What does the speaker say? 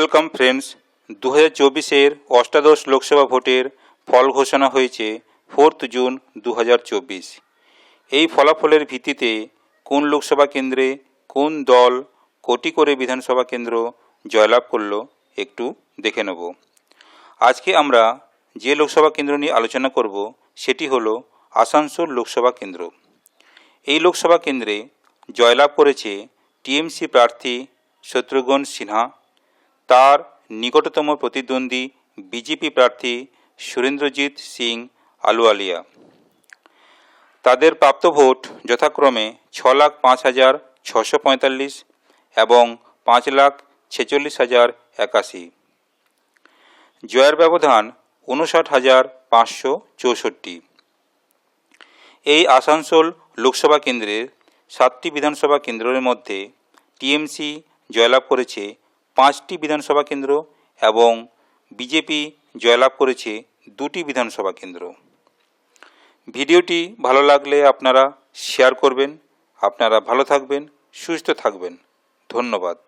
Welcome friends দু হাজার চব্বিশের অষ্টাদশ লোকসভা ভোটের ফল ঘোষণা হয়েছে ফোর্থ জুন দু হাজার চব্বিশ। এই ফলাফলের ভিত্তিতে কোন লোকসভা কেন্দ্রে কোন দল কোটি করে বিধানসভা কেন্দ্র জয়লাভ করল একটু দেখে নেব। আজকে আমরা যে লোকসভা কেন্দ্র নিয়ে আলোচনা করব সেটি হলো আসানসোল লোকসভা কেন্দ্র। এই লোকসভা কেন্দ্রে জয়লাভ করেছে টিএমসি প্রার্থী শত্রুঘ্ন সিনহা। তার নিকটতম প্রতিদ্বন্দ্বী বিজেপি প্রার্থী সুরেন্দ্রজিৎ সিং আলুয়ালিয়া। তাদের প্রাপ্ত ভোট যথাক্রমে ছ লাখ পাঁচ হাজার ছশো পঁয়তাল্লিশ এবং পাঁচ লাখ ছেচল্লিশ হাজার একাশি। জয়ের ব্যবধান উনষাট হাজার পাঁচশো চৌষট্টি। এই আসানসোল লোকসভা কেন্দ্রের সাতটি বিধানসভা কেন্দ্রের মধ্যে টিএমসি জয়লাভ করেছে পাঁচটি বিধানসভা কেন্দ্র এবং বিজেপি জয়লাভ করেছে দুটি বিধানসভা কেন্দ্র। ভিডিওটি ভালো লাগলে আপনারা শেয়ার করবেন। আপনারা ভালো থাকবেন, সুস্থ থাকবেন। ধন্যবাদ।